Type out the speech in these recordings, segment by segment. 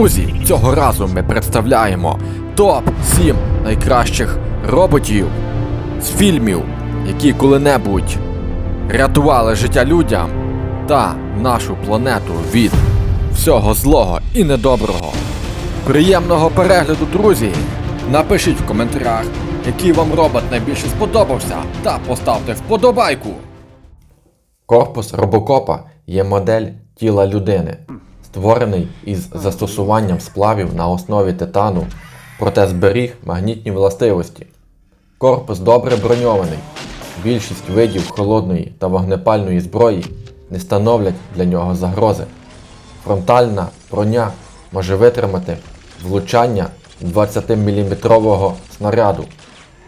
Друзі, цього разу ми представляємо топ 7 найкращих роботів з фільмів, які коли-небудь рятували життя людям та нашу планету від всього злого і недоброго. Приємного перегляду, друзі! Напишіть в коментарях, який вам робот найбільше сподобався, та поставте вподобайку. Корпус робокопа є модель тіла людини, створений із застосуванням сплавів на основі титану, проте зберіг магнітні властивості. Корпус добре броньований. Більшість видів холодної та вогнепальної зброї не становлять для нього загрози. Фронтальна броня може витримати влучання 20-мм снаряду.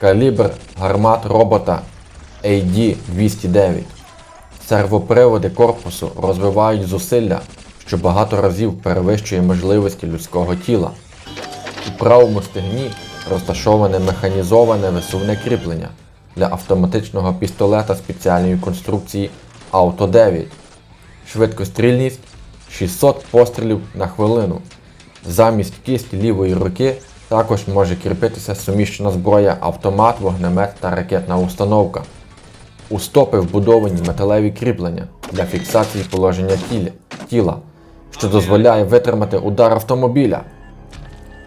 Калібр гармат робота AD-209. Сервоприводи корпусу розвивають зусилля, що багато разів перевищує можливості людського тіла. У правому стегні розташоване механізоване висувне кріплення для автоматичного пістолета спеціальної конструкції Auto 9. Швидкострільність 600 пострілів на хвилину. Замість кисті лівої руки також може кріпитися суміщена зброя автомат, вогнемет та ракетна установка. У стопи вбудовані металеві кріплення для фіксації положення тіля, тіла, що дозволяє витримати удар автомобіля.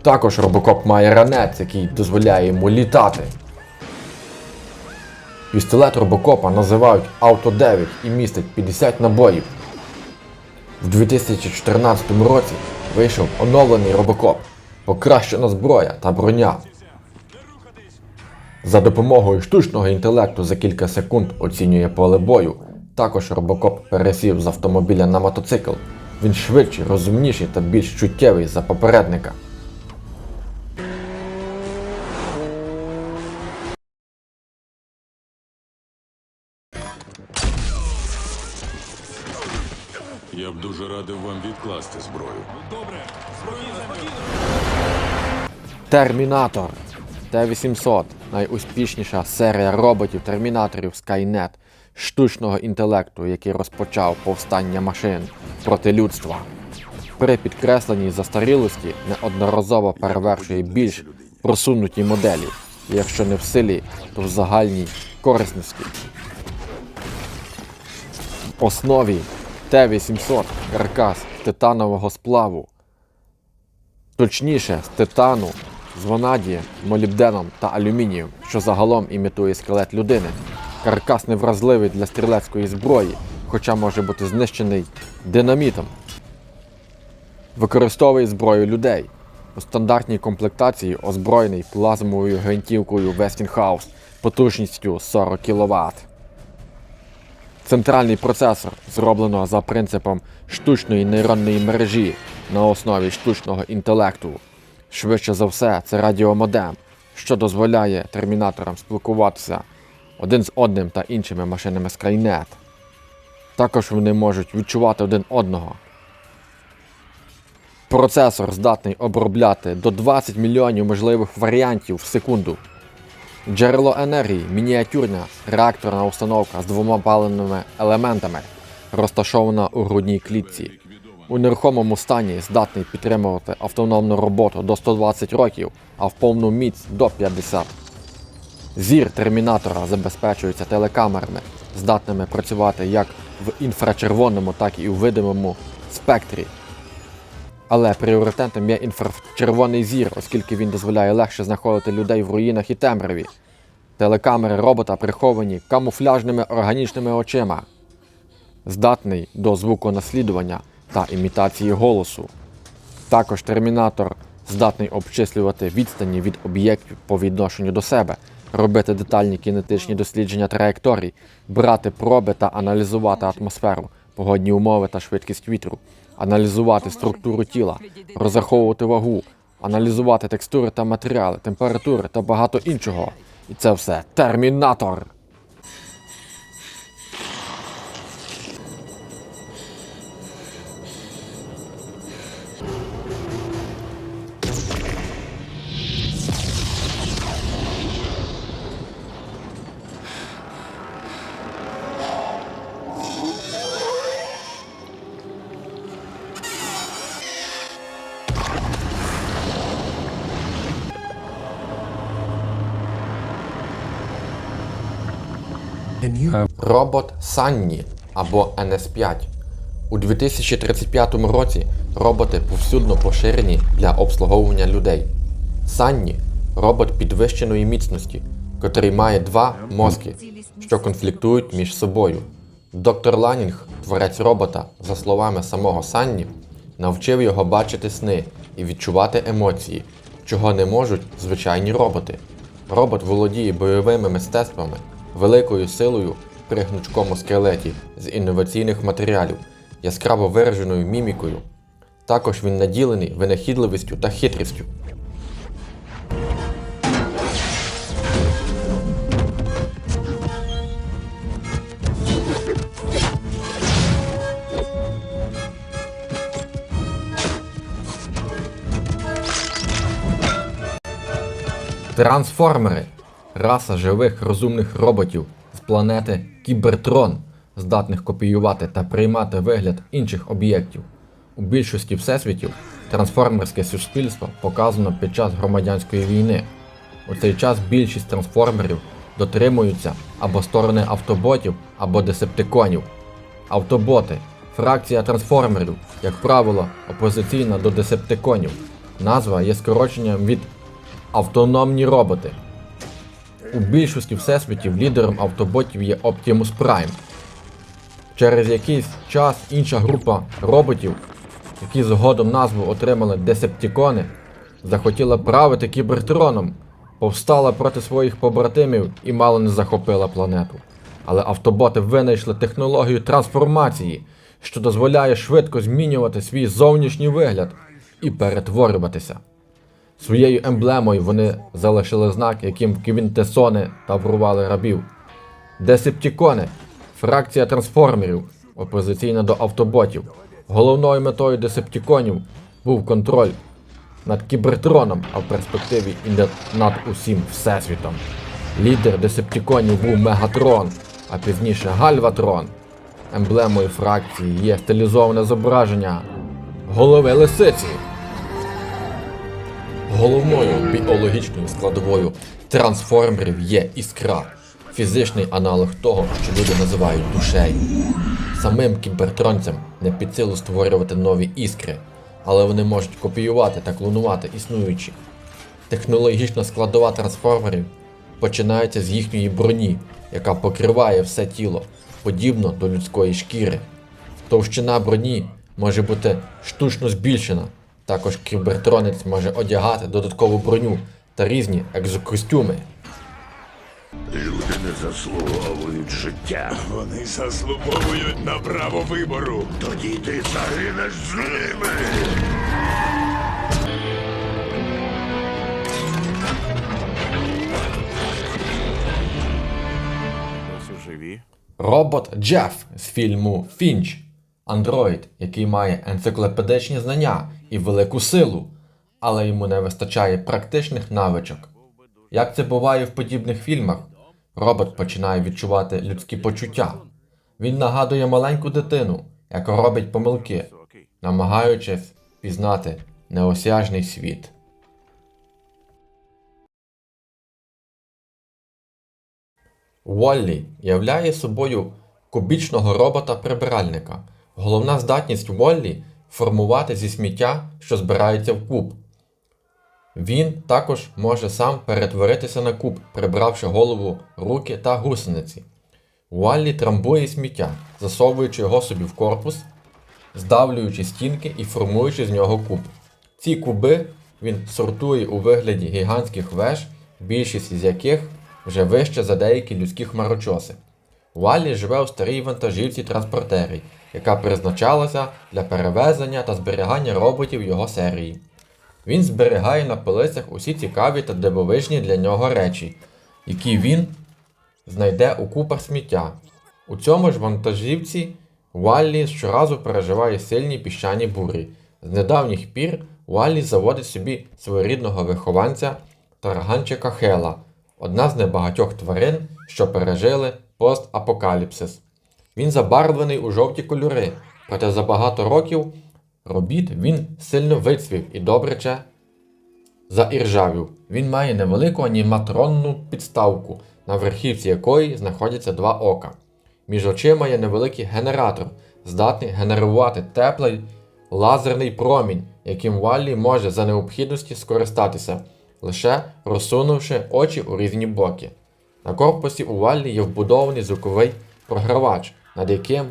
Також робокоп має ранець, який дозволяє йому літати. Пістолет робокопа називають Auto 9 і містить 50 набоїв. В 2014 році вийшов оновлений робокоп, покращена зброя та броня. За допомогою штучного інтелекту за кілька секунд оцінює поле бою. Також робокоп пересів з автомобіля на мотоцикл. Він швидший, розумніший та більш чуттєвий за попередника. Я б дуже радив вам відкласти зброю. Термінатор. Т-800 найуспішніша серія роботів-термінаторів Skynet, штучного інтелекту, який розпочав повстання машин проти людства. При підкресленій застарілості неодноразово перевершує більш просунуті моделі, якщо не в силі, то в загальній корисності. В основі Т-800 каркас титанового сплаву, точніше з титану, з ванадієм, молібденом та алюмінієм, що загалом імітує скелет людини. Каркас невразливий для стрілецької зброї, хоча може бути знищений динамітом. Використовує зброю людей. У стандартній комплектації озброєний плазмовою гвинтівкою Westinghouse потужністю 40 кВт. Центральний процесор зроблено за принципом штучної нейронної мережі на основі штучного інтелекту. Швидше за все, це радіомодем, що дозволяє термінаторам спілкуватися один з одним та іншими машинами Skynet. Також вони можуть відчувати один одного. Процесор здатний обробляти до 20 мільйонів можливих варіантів в секунду. Джерело енергії мініатюрна реакторна установка з двома паливними елементами, розташована у грудній клітці. У нерухомому стані здатний підтримувати автономну роботу до 120 років, а в повну міць до 50. Зір термінатора забезпечується телекамерами, здатними працювати як в інфрачервоному, так і у видимому спектрі. Але пріоритетом є інфрачервоний зір, оскільки він дозволяє легше знаходити людей в руїнах і темряві. Телекамери робота приховані камуфляжними органічними очима, здатний до звуконаслідування та імітації голосу. Також термінатор здатний обчислювати відстані від об'єктів по відношенню до себе, робити детальні кінетичні дослідження траєкторій, брати проби та аналізувати атмосферу, погодні умови та швидкість вітру, аналізувати структуру тіла, розраховувати вагу, аналізувати текстури та матеріали, температури та багато іншого. І це все термінатор. Робот Санні або NS5. У 2035 році роботи повсюдно поширені для обслуговування людей. Санні робот підвищеної міцності, котрий має два мозки, що конфліктують між собою. Доктор Ланінг, творець робота, за словами самого Санні, навчив його бачити сни і відчувати емоції, чого не можуть звичайні роботи. Робот володіє бойовими мистецтвами, великою силою при гнучкому скелеті з інноваційних матеріалів, яскраво вираженою мімікою. Також він наділений винахідливістю та хитрістю. Трансформери раса живих розумних роботів з планети Кібертрон, здатних копіювати та приймати вигляд інших об'єктів. У більшості всесвітів трансформерське суспільство показано під час громадянської війни. У цей час більшість трансформерів дотримуються або сторони автоботів, або десептиконів. Автоботи фракція трансформерів, як правило, опозиційна до десептиконів. Назва є скороченням від автономні роботи. У більшості всесвітів лідером автоботів є Optimus Prime. Через якийсь час інша група роботів, які згодом назву отримали Десептікони, захотіла правити кібертроном, повстала проти своїх побратимів і мало не захопила планету. Але автоботи винайшли технологію трансформації, що дозволяє швидко змінювати свій зовнішній вигляд і перетворюватися. Своєю емблемою вони залишили знак, яким квінтесони таврували рабів. Десептікони фракція трансформерів, опозиційна до автоботів. Головною метою десептіконів був контроль над кібертроном, а в перспективі і над, усім всесвітом. Лідер десептіконів був Мегатрон, а пізніше Гальватрон. Емблемою фракції є стилізоване зображення голови лисиці. Головною біологічною складовою трансформерів є іскра, фізичний аналог того, що люди називають душею. Самим кібертронцям не під силу створювати нові іскри, але вони можуть копіювати та клонувати існуючі. Технологічна складова трансформерів починається з їхньої броні, яка покриває все тіло, подібно до людської шкіри. Товщина броні може бути штучно збільшена. Також кібертронець може одягати додаткову броню та різні екзокостюми. Люди не заслуговують життя. Вони заслуговують на право вибору. Тоді ти загинеш з ними. Живі. Робот Джеф з фільму Фінч. Андроїд, який має енциклопедичні знання і велику силу, але йому не вистачає практичних навичок. Як це буває в подібних фільмах, робот починає відчувати людські почуття. Він нагадує маленьку дитину, яка робить помилки, намагаючись пізнати неосяжний світ. Воллі являє собою кубічного робота-прибиральника. Головна здатність Воллі формувати зі сміття, що збирається в куб. Він також може сам перетворитися на куб, прибравши голову, руки та гусениці. Уаллі трамбує сміття, засовуючи його собі в корпус, здавлюючи стінки і формуючи з нього куб. Ці куби він сортує у вигляді гігантських веж, більшість із яких вже вище за деякі людські хмарочоси. Уаллі живе у старій вантажівці транспортері, яка призначалася для перевезення та зберігання роботів його серії. Він зберігає на полицях усі цікаві та дивовижні для нього речі, які він знайде у купах сміття. У цьому ж вантажівці Валлі щоразу переживає сильні піщані бурі. З недавніх пір Валлі заводить собі своєрідного вихованця тарганчика Хела, одна з небагатьох тварин, що пережили постапокаліпсис. Він забарвлений у жовті кольори, проте за багато років робіт він сильно вицвів і добряче заіржавів. Він має невелику аніматронну підставку на верхівці якої знаходяться два ока. Між очима є невеликий генератор, здатний генерувати теплий лазерний промінь, яким Валлі може за необхідності скористатися, лише розсунувши очі у різні боки. На корпусі у Валлі є вбудований звуковий програвач, над яким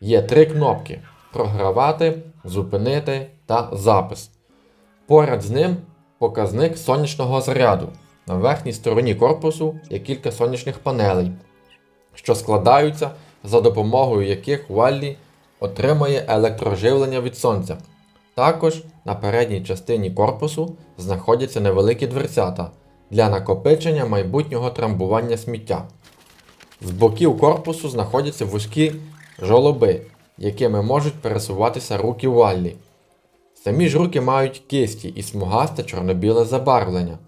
є три кнопки: програвати, зупинити та запис. Поряд з ним показник сонячного заряду. На верхній стороні корпусу є кілька сонячних панелей, що складаються за допомогою яких Валлі отримує електроживлення від сонця. Також на передній частині корпусу знаходяться невеликі дверцята для накопичення майбутнього трамбування сміття. З боків корпусу знаходяться вузькі жолоби, якими можуть пересуватися руки Валлі. Самі ж руки мають кисті і смугасте чорно-біле забарвлення.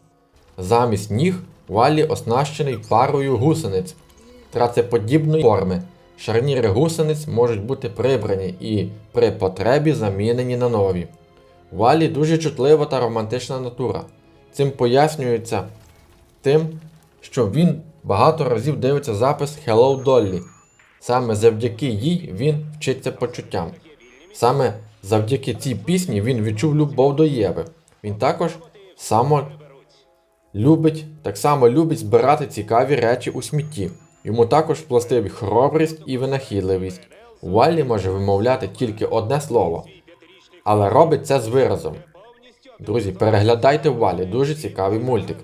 Замість ніг Валлі оснащений парою гусениць трацеподібної форми. Шарніри гусениць можуть бути прибрані і при потребі замінені на нові. Валлі дуже чутлива та романтична натура. Цим пояснюється тим, що він багато разів дивиться запис Hello Dolly. Саме завдяки їй він вчиться почуттям. Саме завдяки цій пісні він відчув любов до Єви. Він також само любить, так само любить збирати цікаві речі у смітті. Йому також властиві хоробрість і винахідливість. Валлі може вимовляти тільки одне слово, але робить це з виразом. Друзі, переглядайте Валлі, дуже цікавий мультик.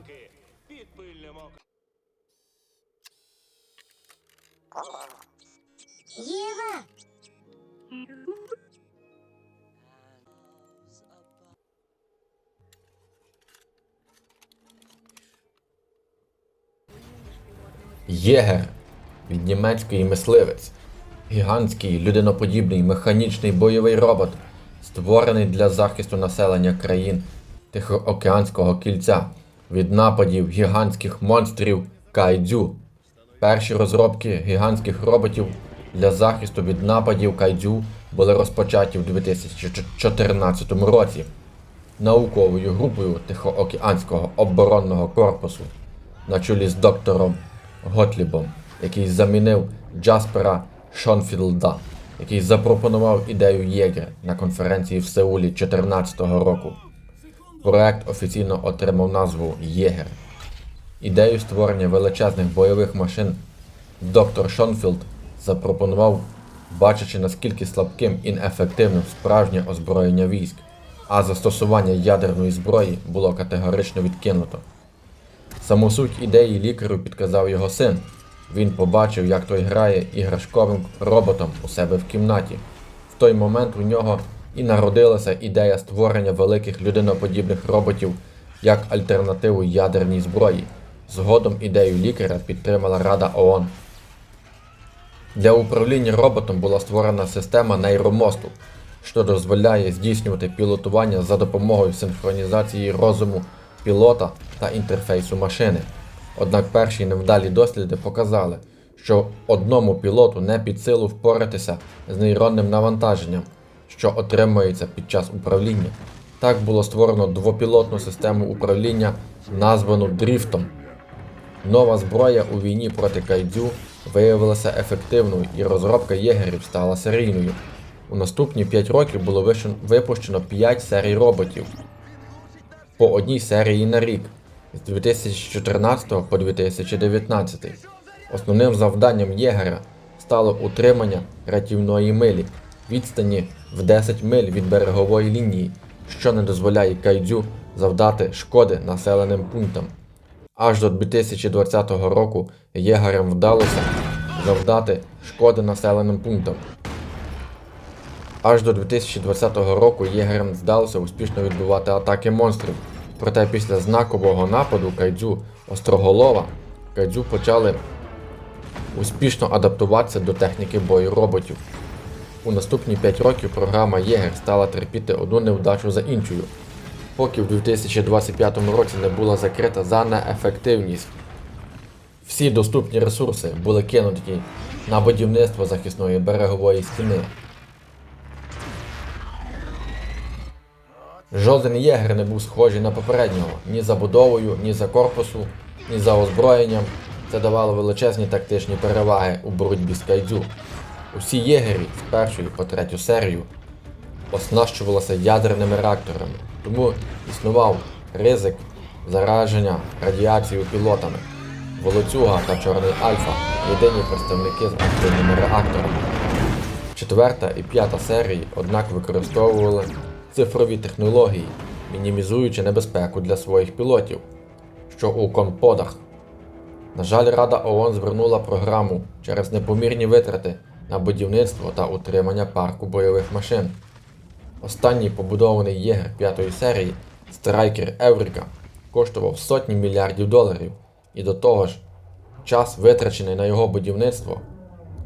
Єгер від німецької мисливець. Гігантський людиноподібний механічний бойовий робот, створений для захисту населення країн Тихоокеанського кільця від нападів гігантських монстрів кайдзю. Перші розробки гігантських роботів для захисту від нападів кайдзю були розпочаті в 2014 році науковою групою Тихоокеанського оборонного корпусу на чолі з доктором Готлібом, який замінив Джаспера Шонфілда, який запропонував ідею Єгер на конференції в Сеулі 2014 року. Проект офіційно отримав назву Єгер. Ідею створення величезних бойових машин доктор Шонфілд запропонував, бачачи наскільки слабким і неефективним справжнє озброєння військ, а застосування ядерної зброї було категорично відкинуто. Саму суть ідеї лікарю підказав його син. Він побачив, як той грає іграшковим роботом у себе в кімнаті. В той момент у нього і народилася ідея створення великих людиноподібних роботів як альтернативу ядерній зброї. Згодом ідею лікаря підтримала Рада ООН. Для управління роботом була створена система нейромосту, що дозволяє здійснювати пілотування за допомогою синхронізації розуму пілота та інтерфейсу машини. Однак перші невдалі досліди показали, що одному пілоту не під силу впоратися з нейронним навантаженням, що отримується під час управління. Так було створено двопілотну систему управління, названу дріфтом. Нова зброя у війні проти кайдзю виявилася ефективною і розробка єгерів стала серійною. У наступні 5 років було випущено 5 серій роботів по одній серії на рік з 2014 по 2019. Основним завданням єгера стало утримання рятівної милі відстані в 10 миль від берегової лінії, що не дозволяє кайдзю завдати шкоди населеним пунктам. Аж до 2020 року єгерам вдалося завдати шкоди населеним пунктам. Аж до 2020 року єгерам вдалося успішно відбивати атаки монстрів. Проте після знакового нападу кайдзю Остроголова кайдзю почали успішно адаптуватися до техніки бою роботів. У наступні 5 років програма Єгер стала терпіти одну невдачу за іншою, поки в 2025 році не була закрита за неефективність. Всі доступні ресурси були кинуті на будівництво захисної берегової стіни. Жоден єгер не був схожий на попереднього ні за будовою, ні за корпусу, ні за озброєнням. Це давало величезні тактичні переваги у боротьбі з кайдзю. Усі єгері з першої по третю серію оснащувалися ядерними реакторами, тому існував ризик зараження радіацією пілотами. Волоцюга та Чорний Альфа єдині представники з активними реакторами. Четверта і п'ята серії, однак, використовували цифрові технології, мінімізуючи небезпеку для своїх пілотів, що у комподах. На жаль, Рада ООН звернула програму через непомірні витрати на будівництво та утримання парку бойових машин. Останній побудований єгер п'ятої серії Страйкер Еврика коштував сотні мільярдів доларів, і до того ж, час витрачений на його будівництво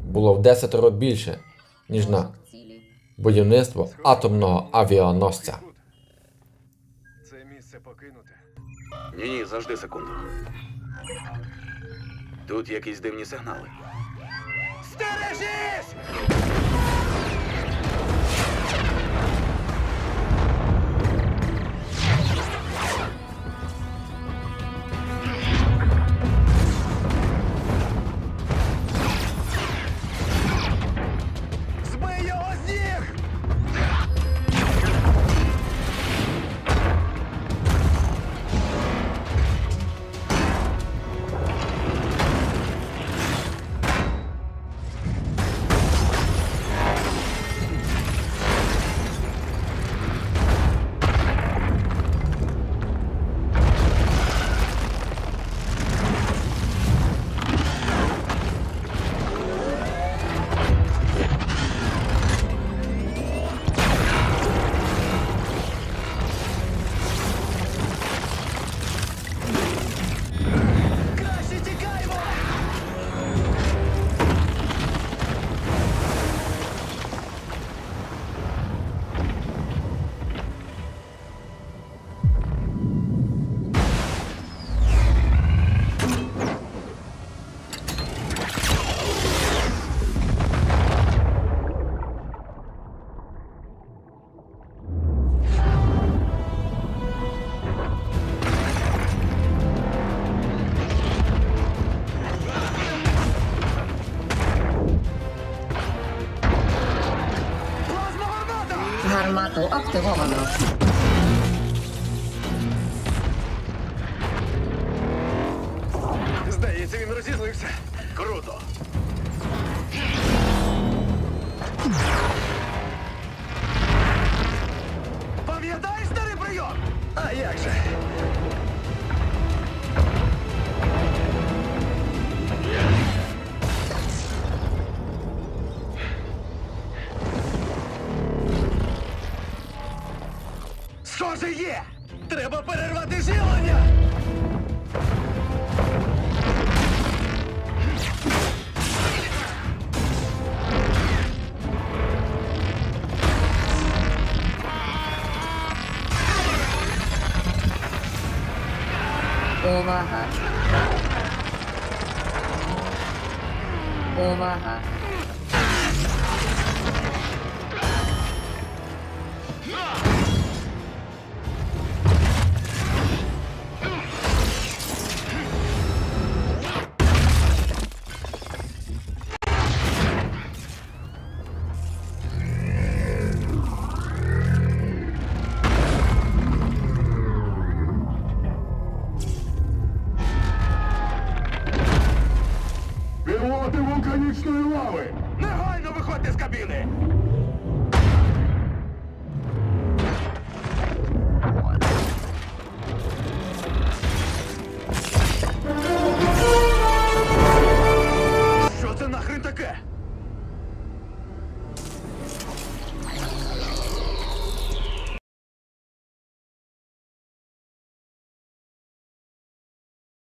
було в десятеро більше, ніж на будівництво атомного авіаносця. Це місце покинуте. Ні, ні, завжди секунду. Тут якісь дивні сигнали. Стережись! Активовано. Здається, він розізлився. Круто. Пам'ятаєш старий прийом? А як же? Схоже, є! Треба перервати живлення! Увага. Увага.